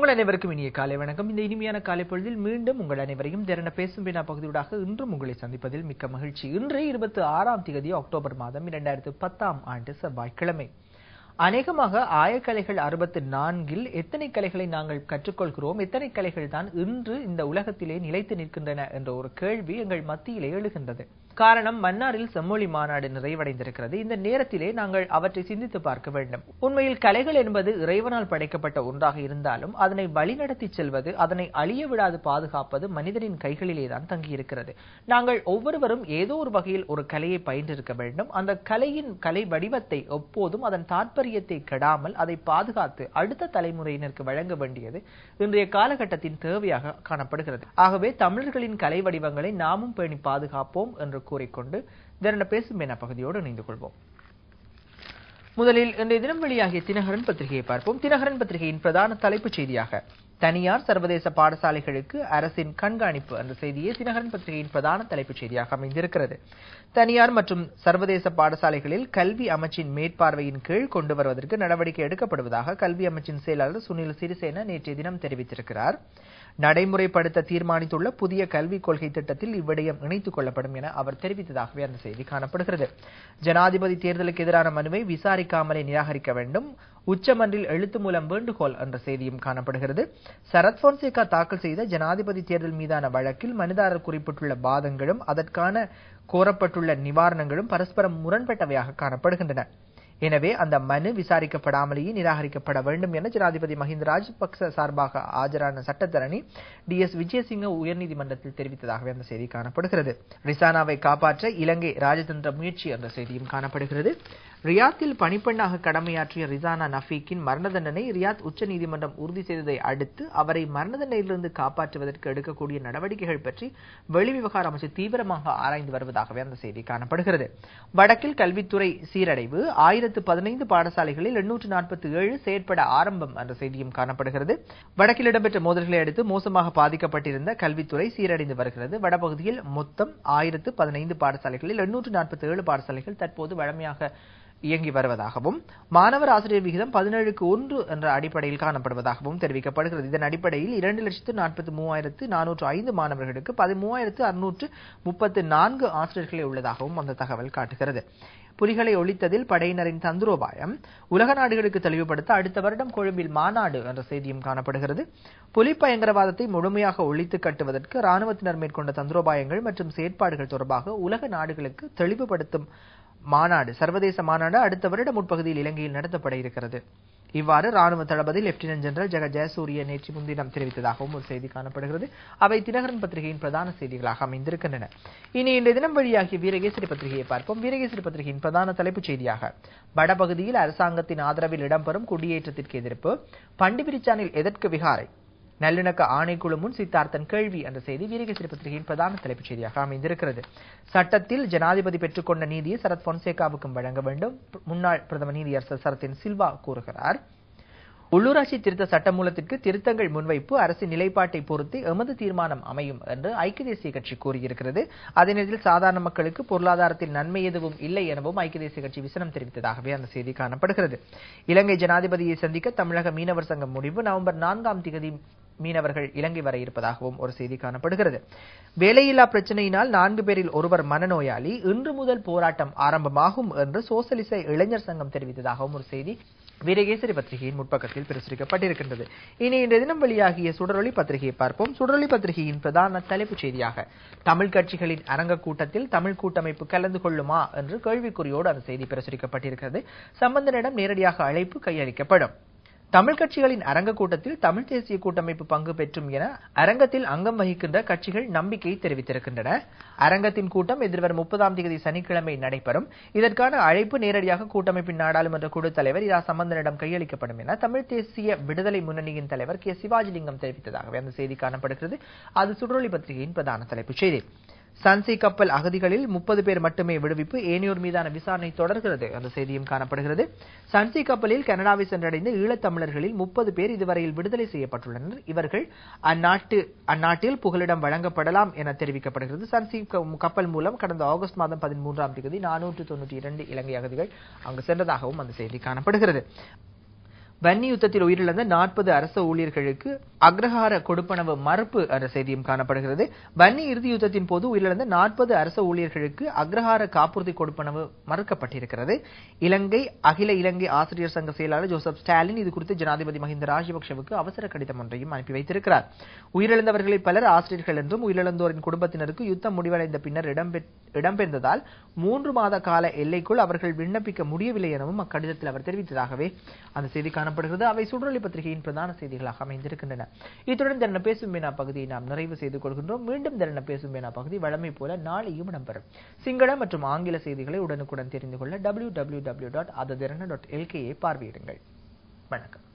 உங்கள் அனைவருக்கும் இனிய காலை வணக்கம். இந்த இனிமையான காலை பொழுதில் மீண்டும் உங்கள் அனைவரையும் திறன பேசும் வினா பகுதியூடாக இன்றும் உங்களை சந்திப்பதில் மிக்க மகிழ்ச்சி. இன்று இருபத்தி ஆறாம் தேதி அக்டோபர் மாதம் இரண்டாயிரத்து பத்தாம் ஆண்டு செவ்வாய்க்கிழமை. அநேகமாக ஆயக்கலைகள் அறுபத்து நான்கில் எத்தனை கலைகளை நாங்கள் கற்றுக்கொள்கிறோம்? எத்தனை கலைகள் தான் இன்று இந்த உலகத்திலே நிலைத்து நிற்கின்றன? என்ற ஒரு கேள்வி எங்கள் மத்தியிலே எழுகின்றது. காரணம் மன்னாரில் செம்மொழி மாநாடு நிறைவடைந்திருக்கிறது. இந்த நேரத்திலே நாங்கள் அவற்றை சிந்தித்து பார்க்க வேண்டும். உண்மையில் கலைகள் என்பது இறைவனால் படைக்கப்பட்ட ஒன்றாக இருந்தாலும் அதனை வழிநடத்தி செல்வது அதனை அழிய விடாது பாதுகாப்பது மனிதனின் கைகளிலே தான் தங்கியிருக்கிறது. நாங்கள் ஒவ்வொருவரும் ஏதோ ஒரு வகையில் ஒரு கலையை பயின்றிருக்க வேண்டும். அந்த கலையின் கலை வடிவத்தை எப்போதும் அதன் தாற்பயத்தை கெடாமல் அதை பாதுகாத்து அடுத்த தலைமுறையினருக்கு வழங்க வேண்டியது இன்றைய காலகட்டத்தின் தேவையாக காணப்படுகிறது. ஆகவே தமிழர்களின் கலை வடிவங்களை நாமும் பேணி பாதுகாப்போம் என்று கூறிக்கொண்டு திரண்ட பேசும் என பகுதியோடு இணைந்து கொள்வோம். முதலில் இன்றைய தினம் வெளியாகிய தினகரன் பத்திரிகையை பார்ப்போம். தினகரன் பத்திரிகையின் பிரதான தலைப்புச் செய்தியாக தனியார் சர்வதேச பாடசாலைகளுக்கு அரசின் கண்காணிப்பு அந்த செய்தியே தினகரன் பத்திரிகையின் பிரதான தலைப்புச் செய்தியாக அமைந்திருக்கிறது. தனியார் மற்றும் சர்வதேச பாடசாலைகளில் கல்வி அமைச்சின் மேற்பார்வையின் கீழ் கொண்டு வருவதற்கு நடவடிக்கை எடுக்கப்படுவதாக கல்வி அமைச்சின் செயலாளர் சுனில் சிறிசேன நேற்றைய தினம் தெரிவித்திருக்கிறார். நடைமுறைப்படுத்த தீர்மானித்துள்ள புதிய கல்விக் கொள்கை திட்டத்தில் இவ்விடயம் இணைத்துக் கொள்ளப்படும் என அவர் தெரிவித்ததாகவே அந்த செய்தி காணப்படுகிறது. ஜனாதிபதி தேர்தலுக்கு எதிரான மனுவை விசாரிக்காமலே நிராகரிக்க வேண்டும் உச்சமன்றில் எழுத்து மூலம் வேண்டுகோள் என்ற செய்தியும் காணப்படுகிறது. சரத் போன்சேகா தாக்கல் செய்த ஜனாதிபதி தேர்தல் மீதான வழக்கில் மனுதாரர் குறிப்பிட்டுள்ள வாதங்களும் அதற்கான கோரப்பட்டுள்ள நிவாரணங்களும் பரஸ்பரம் முரண்பட்டவையாக காணப்படுகின்றன. எனவே அந்த மனு விசாரிக்கப்படாமலேயே நிராகரிக்கப்பட வேண்டும் என ஜனாதிபதி மஹிந்த ராஜபக்ச சார்பாக ஆஜரான சட்டத்தரணி டி எஸ் விஜயசிங்க உயர்நீதிமன்றத்தில் தெரிவித்ததாகவே அந்த செய்தி காணப்படுகிறது. ரிசானாவை காப்பாற்ற இலங்கை ராஜதந்திர முயற்சி என்ற செய்தியும் காணப்படுகிறது. ரியாத்தில் பணிப்பெண்ணாக கடமையாற்றிய ரிசானா நஃபீக்கின் மரண தண்டனை ரியாத் உச்ச நீதிமன்றம் உறுதி செய்ததை அடுத்து அவரை மரண தண்டனையிலிருந்து காப்பாற்றுவதற்கு எடுக்கக்கூடிய நடவடிக்கைகள் பற்றி வெளிவிவகார அமைச்சர் தீவிரமாக ஆராய்ந்து வருவதாகவே அந்த செய்தி காணப்படுகிறது. வடக்கில் கல்வித்துறை சீரடைவு ஆயிரத்து பதினைந்து பாடசாலைகளில் எண்ணூற்று நாற்பத்தி ஏழு செயற்பட ஆரம்பம் என்ற செய்தியும் காணப்படுகிறது. வடக்கில் இடம்பெற்ற மோதல்களை அடுத்து மோசமாக பாதிக்கப்பட்டிருந்த கல்வித்துறை சீரடைந்து வருகிறது. வடபகுதியில் மொத்தம் ஆயிரத்து பதினைந்து பாடசாலைகளில் எண்ணூற்று நாற்பத்தி ஏழு பாடசாலைகள் தற்போது வழமையாக இயங்கி வருவதாகவும் மாணவர் ஆசிரியர் விகிதம் பதினேழுக்கு ஒன்று என்ற அடிப்படையில் காணப்படுவதாகவும் தெரிவிக்கப்படுகிறது. இதன் அடிப்படையில் இரண்டு லட்சத்து நாற்பத்தி மூவாயிரத்து நானூற்று ஐந்து மாணவர்களுக்கு பதிமூவாயிரத்து அறுநூற்று முப்பத்து நான்கு ஆசிரியர்களே உள்ளதாகவும் அந்த தகவல் காட்டுகிறது. புலிகளை ஒழித்ததில் படையினரின் தந்திரோபாயம் உலக நாடுகளுக்கு தெளிவுபடுத்த அடுத்த வருடம் கொழும்பில் மாநாடு என்ற செய்தியும் காணப்படுகிறது. புலி பயங்கரவாதத்தை முழுமையாக ஒழித்து கட்டுவதற்கு ராணுவத்தினர் மேற்கொண்ட தந்திரோபாயங்கள் மற்றும் செயற்பாடுகள் தொடர்பாக உலக நாடுகளுக்கு தெளிவுபடுத்தும் மாநாடு சர்வதேச மாநாடு அடுத்த வருட முற்பகுதியில் இலங்கையில் நடத்தப்பட இருக்கிறது. இவ்வாறு ராணுவ தளபதி லெப்டினன்ட் ஜெனரல் ஜெக ஜெயசூரிய நேற்று முன்தினம் தெரிவித்ததாகவும் ஒரு செய்தி காணப்படுகிறது. அவை தினகரன் பத்திரிகையின் பிரதான செய்திகளாக அமைந்திருக்கின்றன. இனி இன்றைய தினம் வழியாகிய வீரகேசரி பத்திரிகையை பார்ப்போம். வீரகேசரி பத்திரிகையின் பிரதான தலைப்புச் செய்தியாக வடபகுதியில் அரசாங்கத்தின் ஆதரவில் இடம்பெறும் குடியேற்றத்திற்கு எதிர்ப்பு பண்டிபிரிச்சானில் எதற்கு விகாரை? நல்லிணக்க ஆணைக்குழு முன் சித்தார்த்தன் கேள்வி என்ற செய்தி வீரகேசரி பத்திரிகையின் பிரதான தலைப்புச் செய்தியாக அமைந்திருக்கிறது. சட்டத்தில் ஜனாதிபதி பெற்றுக்கொண்ட நீதியை சரத் பொன்சேகாவுக்கும் வழங்க வேண்டும். முன்னாள் பிரதமர் நீதியரசர் சரத்தின் சில்வா கூறுகிறார். உள்ளூராட்சி திருத்த சட்டமூலத்திற்கு திருத்தங்கள் முன்வைப்பு அரசின் நிலைப்பாட்டை பொறுத்து எமது தீர்மானம் அமையும் என்று ஐக்கிய தேசிய கட்சி கூறியிருக்கிறது. அதே நேரத்தில் சாதாரண மக்களுக்கு பொருளாதாரத்தில் நன்மை எதுவும் இல்லை எனவும் ஐக்கிய தேசிய கட்சி விசனம் தெரிவித்ததாகவே அந்த செய்தி காணப்படுகிறது. இலங்கை ஜனாதிபதியை சந்திக்க தமிழக மீனவர் சங்கம் முடிவு. நவம்பர் நான்காம் தேதி மீனவர்கள் இலங்கை வர இருப்பதாகவும் ஒரு செய்தி காணப்படுகிறது. வேலையில்லா பிரச்சனையினால் நான்கு பேரில் ஒருவர் மனநோயாளி இன்று முதல் போராட்டம் ஆரம்பமாகும் என்று சோசலிச இளைஞர் சங்கம் தெரிவித்ததாகவும் ஒரு செய்தி வீரகேசரி பத்திரிகையின் முற்பக்கத்தில் பிரசுரிக்கப்பட்டிருக்கின்றது. இனி இன்றைய தினம் வெளியாகிய சுடரொளி பத்திரிகையை பார்ப்போம். சுடரொளி பத்திரிகையின் பிரதான தலைப்புச் செய்தியாக தமிழ் கட்சிகளின் அரங்க கூட்டத்தில் தமிழ் கூட்டமைப்பு கலந்து கொள்ளுமா என்று கேள்விக்குறியோடு அந்த செய்தி பிரசுரிக்கப்பட்டிருக்கிறது. சம்பந்தனிடம் நேரடியாக அழைப்பு கையளிக்கப்படும். தமிழ் கட்சிகளின் அரங்க கூட்டத்தில் தமிழ் தேசிய கூட்டமைப்பு பங்கு பெற்றும் என அரங்கத்தில் அங்கம் வகிக்கின்ற கட்சிகள் நம்பிக்கை தெரிவித்திருக்கின்றன. அரங்கத்தின் கூட்டம் எதிர்வரும் முப்பதாம் தேதி சனிக்கிழமை நடைபெறும். இதற்கான அழைப்பு நேரடியாக கூட்டமைப்பின் நாடாளுமன்ற குழு தலைவர் இரா. சம்பந்தனிடம் கையளிக்கப்படும் என தமிழ் தேசிய விடுதலை முன்னணியின் தலைவர் கே. சிவாஜிலிங்கம் தெரிவித்ததாகவே அந்த செய்தி காணப்படுகிறது. அது சுடரொலி பத்திரிகையின் பிரதான தலைப்புச் செய்தி. சன்சி கப்பல் அகதிகளில் முப்பது பேர் மட்டுமே விடுவிப்பு. ஏனையோர் மீதான விசாரணை தொடர்கிறது. அந்த செய்தியும் காணப்படுகிறது. சன்சி கப்பலில் கனடாவை சென்றடைந்த ஈழத்தமிழர்களில் முப்பது பேர் இதுவரையில் விடுதலை செய்யப்பட்டுள்ளனர். இவர்கள் அந்நாட்டு அந்நாட்டில் புகலிடம் வழங்கப்படலாம் என தெரிவிக்கப்படுகிறது. சன்சி கப்பல் மூலம் கடந்த ஆகஸ்ட் மாதம் பதிமூன்றாம் தேதி நானூற்று தொன்னூற்றி இரண்டு இலங்கை அகதிகள் அங்கு சென்றதாகவும் அந்த செய்தி காணப்படுகிறது. வன்னி யுத்தத்தில் உயிரிழந்த நாற்பது அரச ஊழியர்களுக்கு அக்ரஹார கொடுப்பனவு மறுப்பு என்ற செய்தியும் காணப்படுகிறது. வன்னி இறுதி யுத்தத்தின் போது உயிரிழந்த நாற்பது அரச ஊழியர்களுக்கு அக்ரஹார காப்புறுதி கொடுப்பனவு மறுக்கப்பட்டிருக்கிறது. இலங்கை அகில இலங்கை ஆசிரியர் சங்க செயலாளர் ஜோசப் ஸ்டாலின் இது குறித்து ஜனாதிபதி மஹிந்த ராஜபக்சேவுக்கு அவசர கடிதம் ஒன்றையும் அனுப்பி வைத்திருக்கிறார். உயிரிழந்தவர்களில் பலர் ஆசிரியர்கள் என்றும் உயிரிழந்தோரின் குடும்பத்தினருக்கு யுத்தம் முடிவடைந்த பின்னர் இடம்பெயர்ந்ததால் மூன்று மாத கால எல்லைக்குள் அவர்கள் விண்ணப்பிக்க முடியவில்லை எனவும் அக்கடிதத்தில் அவர் தெரிவித்ததாகவே அந்த செய்திக்கான காணப்படுகிறது. அவை சுடரொலி பத்திரிகையின் பிரதான செய்திகளாக அமைந்திருக்கின்றன. இத்துடன் தரண பேசும் வேணா பகுதியை நாம் நிறைவு செய்து கொள்கின்றோம். மீண்டும் தரண பேசும் வேணா பகுதி வழமை போல நாளையும் இடம்பெறும். சிங்கள மற்றும் ஆங்கில செய்திகளை உடனுக்குடன் தெரிந்து கொள்ள W W W dot dot பார்வையிடுங்கள். வணக்கம்.